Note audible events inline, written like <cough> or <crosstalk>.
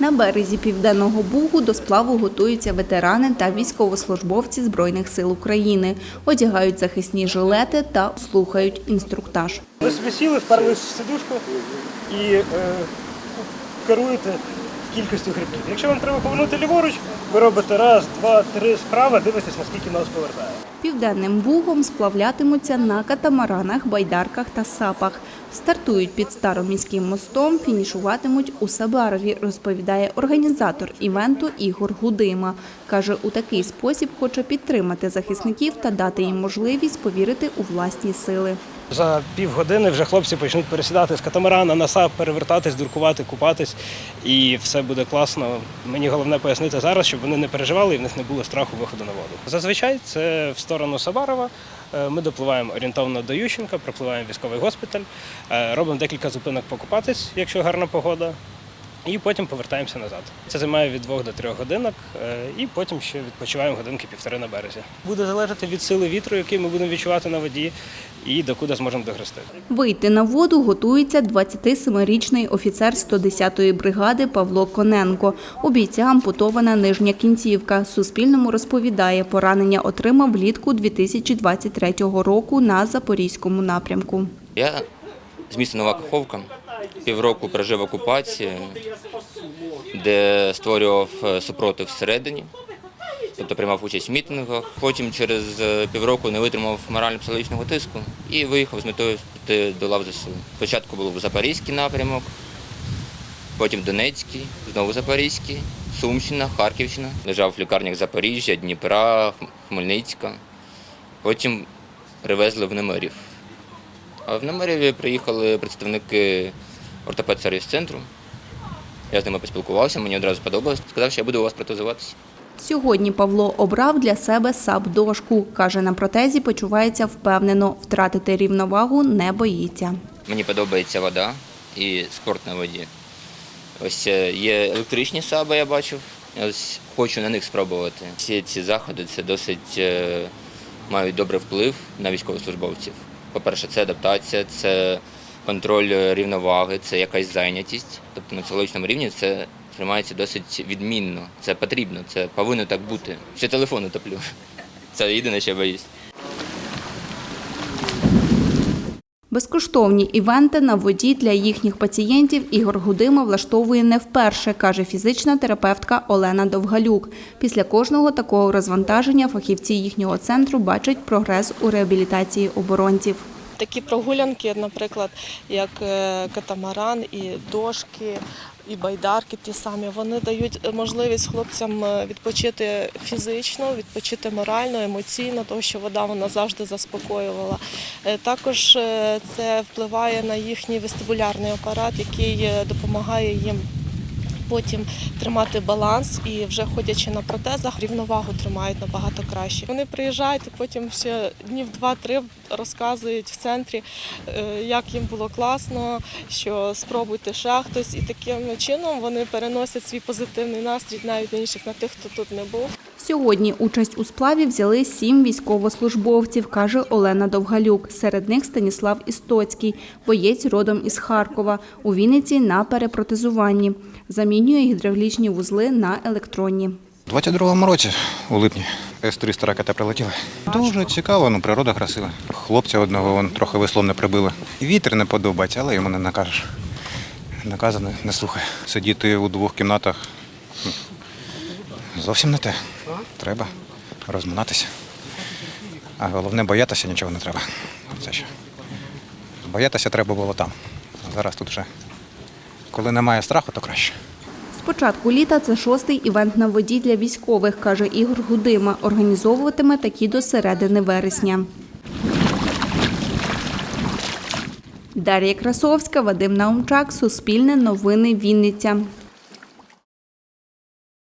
На березі Південного Бугу до сплаву готуються ветерани та військовослужбовці Збройних сил України. Одягають захисні жилети та слухають інструктаж. Ви собі сіли, вперлись в сидушку і е, керуєте кількістю грибків. Якщо вам треба повернути ліворуч, ви робите раз, два, три справа, дивитесь, наскільки нас повертає. Південним Бугом сплавлятимуться на катамаранах, байдарках та сапах. Стартують під Староміським мостом, фінішуватимуть у Сабарові, розповідає організатор івенту Ігор Гудима. Каже, у такий спосіб хоче підтримати захисників та дати їм можливість повірити у власні сили. За півгодини вже хлопці почнуть пересідати з катамарана на сап, перевертатись, дуркувати, купатись, і все буде класно. Мені головне пояснити зараз, щоб вони не переживали і в них не було страху виходу на воду. Зазвичай це в сторону Сабарова. Е, Ми допливаємо орієнтовно до Ющенка, пропливаємо військовий госпіталь, е, робимо декілька зупинок покупатись, якщо гарна погода. І потім повертаємося назад. Це займає від двох до трьох годинок, е, і потім ще відпочиваємо годинки півтори на березі. Буде залежати від сили вітру, який ми будемо відчувати на воді, і докуди зможемо догрести. Вийти на воду готується 27-річний офіцер 110-ї бригади Павло Коненко. У бійця ампутована нижня кінцівка. Суспільному розповідає, поранення отримав влітку 2023 року на Запорізькому напрямку. Я з міста Нова Каховка півроку прожив в окупації, де створював е, супротив всередині, тобто приймав участь в мітингах. Потім через е, півроку не витримав морально-психологічного тиску і виїхав з метою піти до лав ЗСУ. Спочатку був Запорізький напрямок, потім Донецький, знову Запорізький, Сумщина, Харківщина. Лежав в лікарнях Запоріжжя, Дніпра, Хмельницька. Потім привезли в Немирів. А в Немиріві приїхали представники ортопед сервіс центру. Я з ними поспілкувався, мені одразу сподобалось. Сказав, що я буду у вас протезуватися. Сьогодні Павло обрав для себе сап-дошку. Каже, на протезі почувається впевнено, втратити рівновагу не боїться. Мені подобається вода і спорт на воді. Ось е, є електричні саби, я бачив. Ось хочу на них спробувати. Всі ці заходи це досить е, мають добрий вплив на військовослужбовців. По-перше, це адаптація, це контроль е, рівноваги, це якась зайнятість. Тобто на психологічному рівні це сприймається досить відмінно. Це потрібно, це повинно так бути. Ще телефон утоплю. <laughs> Це єдине, що я боюсь. Безкоштовні івенти на воді для їхніх пацієнтів Ігор Гудима влаштовує не вперше, каже фізична терапевтка Олена Довгалюк. Після кожного такого розвантаження фахівці їхнього центру бачать прогрес у реабілітації оборонців. Такі прогулянки, наприклад, як е, катамаран і дошки, і байдарки ті самі, вони дають можливість хлопцям е, відпочити фізично, відпочити морально, емоційно, тому що вода вона завжди заспокоювала. Е, Також це впливає на їхній вестибулярний апарат, який допомагає їм. Потім тримати баланс і вже ходячи на протезах, рівновагу тримають набагато краще. Вони приїжджають і потім ще днів два-три розказують в центрі, е, як їм було класно, що спробуйте ще хтось, і таким чином вони переносять свій позитивний настрій навіть на інших на тих, хто тут не був. Сьогодні участь у сплаві взяли сім військовослужбовців, каже Олена Довгалюк. Серед них Станіслав Істоцький, боєць родом із Харкова. У Вінниці на перепротезуванні. Замінює гідравлічні вузли на електронні. У 22-му році, у липні, С-300 ракета прилетіла. Дуже цікаво, ну природа красива. Хлопця одного вон, трохи веслом не прибили. Вітер не подобається, але йому не накажеш. Наказу не, слухає. Сидіти у двох кімнатах зовсім не те. Треба розминатися. А головне боятися нічого не треба. Це що. Боятися треба було там. Зараз тут вже. Коли немає страху, то краще. З початку літа це шостий івент на воді для військових, каже Ігор Гудима. Організовуватиме такі до середини вересня. Дар'я Красовська, Вадим Наумчак, Суспільне новини Вінниця.